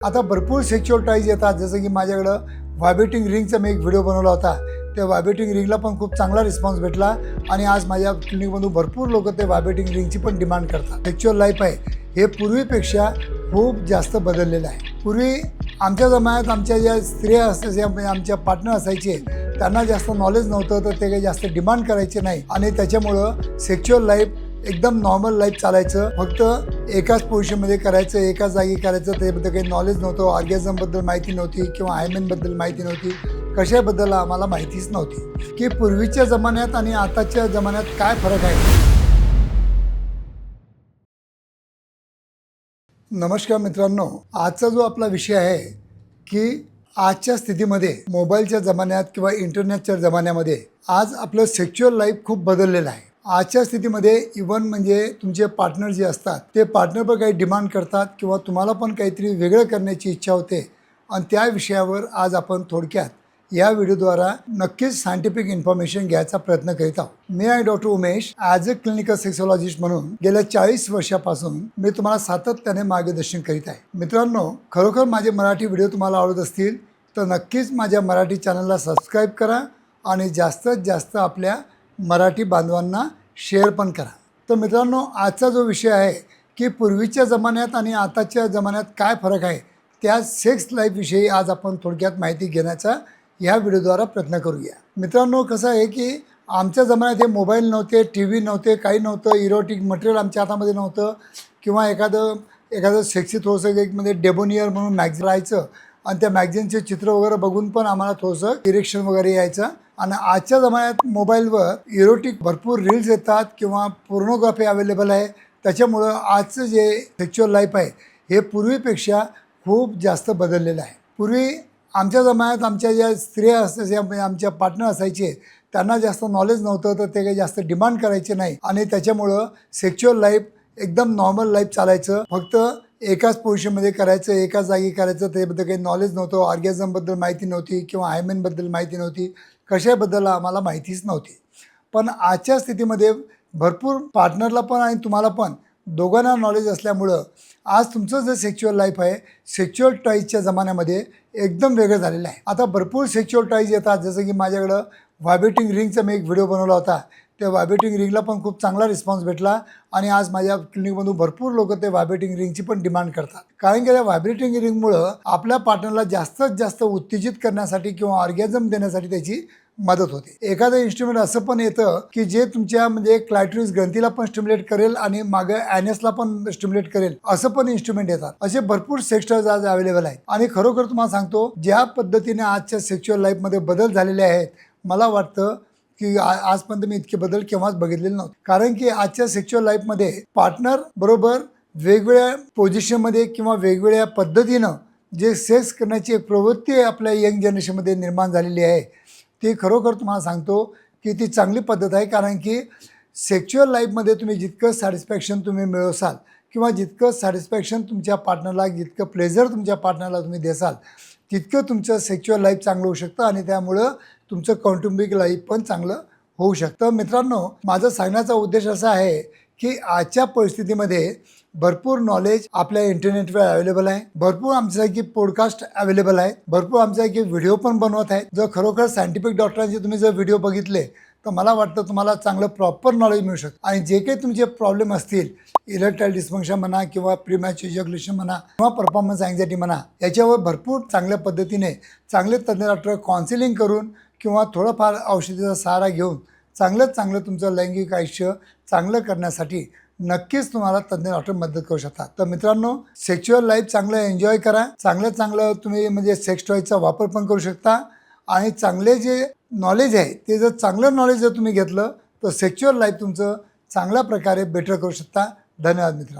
आता भरपूर sexual toys येतात. जसं की माझ्याकडं व्हायब्रेटिंग रिंगचा मी एक व्हिडिओ बनवला होता. त्या व्हायब्रेटिंग रिंगला पण खूप चांगला रिस्पॉन्स भेटला आणि आज माझ्या क्लिनिकमधून भरपूर लोक ते व्हायब्रेटिंग रिंगची पण डिमांड करतात. सेक्च्युअल लाईफ आहे. हे पूर्वीपेक्षा खूप जास्त बदललेलं आहे. पूर्वी आमच्या जमान्यात आमच्या ज्या स्त्रिया असतात म्हणजे आमच्या पार्टनर असायचे त्यांना जास्त नॉलेज नव्हतं तर ते काही जास्त डिमांड करायचे नाही. आणि त्याच्यामुळं सेक्च्युअल लाईफ एकदम नॉर्मल लाईफ चालायचं. फक्त एकाच पोझिशनमध्ये करायचं एकाच जागी करायचं त्याबद्दल काही नॉलेज नव्हतं ऑर्गॅझमबद्दल माहिती नव्हती किंवा आयमेनबद्दल माहिती नव्हती. कशाबद्दल आम्हाला माहितीच नव्हती. की पूर्वीच्या जमान्यात आणि आताच्या जमान्यात काय फरक आहे? नमस्कार मित्रांनो आजचा जो आपला विषय आहे की आजच्या स्थितीमध्ये मोबाईलच्या जमान्यात किंवा इंटरनेटच्या जमान्यामध्ये आज आपलं सेक्च्युअल लाईफ खूप बदललेलं आहे. आजच्या स्थितीमध्ये इव्हन म्हणजे तुमचे पार्टनर जे असतात ते पार्टनर पण काही डिमांड करतात किंवा तुम्हाला पण काहीतरी वेगळं करण्याची इच्छा होते. आणि त्या विषयावर आज आपण थोडक्यात या व्हिडिओद्वारा नक्कीच सायंटिफिक इन्फॉर्मेशन घ्यायचा प्रयत्न करीत आहोत. मी आहे doctor Umesh as a clinical sexologist म्हणून गेल्या चाळीस वर्षापासून मी तुम्हाला सातत्याने मार्गदर्शन करीत आहे. मित्रांनो खरोखर माझे मराठी व्हिडिओ तुम्हाला आवडत असतील तर नक्कीच माझ्या मराठी चॅनलला सबस्क्राईब करा आणि जास्तीत जास्त आपल्या मराठी बांधवांना शेअर पण करा. तर मित्रांनो आजचा जो विषय आहे की पूर्वीच्या जमान्यात आणि आताच्या जमान्यात काय फरक आहे त्या सेक्स लाईफविषयी आज आपण थोडक्यात माहिती घेण्याचा ह्या व्हिडिओद्वारा प्रयत्न करूया. मित्रांनो कसं आहे की आमच्या जमान्यात हे मोबाईल नव्हते टी व्ही नव्हते काही नव्हतं इरोटिक मटेरियल आमच्या हातामध्ये नव्हतं. किंवा एखादं एखादं सेक्सी थोडंसं एक म्हणजे डेबोनियर म्हणून मॅग्झ राहायचं आणि त्या मॅगझिनचे चित्र वगैरे बघून पण आम्हाला थोडंसं इरेक्शन वगैरे यायचं. आणि आजच्या जमान्यात मोबाईलवर इरोटिक भरपूर रील्स येतात किंवा पोर्नोग्राफी अवेलेबल आहे. त्याच्यामुळं आजचं जे सेक्च्युअल लाईफ आहे हे पूर्वीपेक्षा खूप जास्त बदललेलं आहे. पूर्वी आमच्या जमान्यात आमच्या ज्या स्त्रिया असायच्या म्हणजे आमच्या पार्टनर असायचे त्यांना जास्त नॉलेज नव्हतं तर ते काही जास्त डिमांड करायचे नाही. आणि त्याच्यामुळं सेक्च्युअल लाईफ एकदम नॉर्मल लाईफ चालायचं. फक्त एकाच पोझिशनमध्ये करायचं एकाच जागी करायचं त्याबद्दल काही नॉलेज नव्हतं ऑर्गॅझमबद्दल माहिती नव्हती किंवा हायमेनबद्दल माहिती नव्हती कशाबद्दल आम्हाला माहितीच नव्हती. पण आजच्या स्थितीमध्ये भरपूर पार्टनरला पण आणि तुम्हाला पण दोघांना नॉलेज असल्यामुळं आज तुमचं जे सेक्च्युअल लाईफ आहे सेक्च्युअल टॉईजच्या जमान्यामध्ये एकदम वेगळं झालेलं आहे. आता भरपूर सेक्च्युअल टॉईज येतात. जसं की माझ्याकडं व्हायब्रेटिंग रिंगचा मी एक व्हिडिओ बनवला होता. त्या व्हायबेटिंग रिंगला पण खूप चांगला रिस्पॉन्स भेटला आणि आज माझ्या क्लिनिकमधून भरपूर लोक ते व्हायबेटिंग रिंगची पण डिमांड करतात. कारण की त्या व्हायब्रेटिंग रिंगमुळं आपल्या पार्टनरला जास्तीत जास्त उत्तेजित करण्यासाठी किंवा ऑर्गॅझम देण्यासाठी त्याची मदत होते. एखादं इन्स्ट्रुमेंट असं पण येतं की जे तुमच्या म्हणजे क्लायट्रिस ग्रंथीला पण स्टिम्युलेट करेल आणि मागं ॲनेसला पण स्टिम्युलेट करेल असं पण इन्स्ट्रुमेंट येतात. असे भरपूर सेक्स्टर्स आज अवेलेबल आहेत. आणि खरोखर तुम्हाला सांगतो ज्या पद्धतीने आजच्या सेक्च्युअल लाईफमध्ये बदल झालेले आहेत मला वाटतं की आजपर्यंत मी इतके बदल केव्हाच बघितलेले नव्हते. कारण की आजच्या सेक्च्युअल लाईफमध्ये पार्टनर बरोबर वेगवेगळ्या पोझिशनमध्ये किंवा वेगवेगळ्या पद्धतीनं जे सेक्स करण्याची एक प्रवृत्ती आपल्या यंग जनरेशनमध्ये निर्माण झालेली आहे ती खरोखर तुम्हाला सांगतो की ती चांगली पद्धत आहे. कारण की सेक्च्युअल लाईफमध्ये तुम्ही जितकं सॅटिस्फॅक्शन तुम्ही मिळवसाल किंवा जितकं सॅटिस्फॅक्शन तुमच्या पार्टनरला जितकं प्लेझर तुमच्या पार्टनरला तुम्ही देसाल तितकं तुमचं सेक्च्युअल लाईफ चांगलं होऊ शकतं आणि त्यामुळं तुमचं कौटुंबिक लाईफ पण चांगलं होऊ शकतं. मित्रांनो माझं सांगण्याचा उद्देश असा आहे की आजच्या परिस्थितीमध्ये भरपूर नॉलेज आपल्या इंटरनेटवर अवेलेबल आहे. भरपूर आमच्यासारखी पॉडकास्ट अवेलेबल आहे. भरपूर आमच्यासारखी व्हिडिओ पण बनवत आहेत. जर खरोखर सायंटिफिक डॉक्टरांचे तुम्ही जर व्हिडिओ बघितले तर मला वाटतं तुम्हाला चांगलं प्रॉपर नॉलेज मिळू शकतं. आणि जे काही तुमचे प्रॉब्लेम असतील इलेक्ट्राईल डिस्फंक्शन म्हणा किंवा प्रिमॅच इजॅक्युलेशन म्हणा किंवा परफॉर्मन्स अँझायटी म्हणा याच्यावर भरपूर चांगल्या पद्धतीने चांगले तज्ज्ञ डॉक्टर काउन्सिलिंग करून किंवा थोडंफार औषधीचा सहारा घेऊन चांगलं चांगलं तुमचं लैंगिक आयुष्य चांगलं करण्यासाठी नक्कीच तुम्हाला तज्ज्ञ डॉक्टर मदत करू शकतात. तर मित्रांनो सेक्च्युअल लाईफ चांगलं एन्जॉय करा. चांगलं चांगलं तुम्ही म्हणजे सेक्स टॉयचा वापर पण करू शकता. आणि चांगले जे नॉलेज आहे ते जर चांगलं नॉलेज जर तुम्ही घेतलं तर सेक्च्युअल लाईफ तुमचं चांगल्या प्रकारे बेटर करू शकता. धन्यवाद मित्रांनो.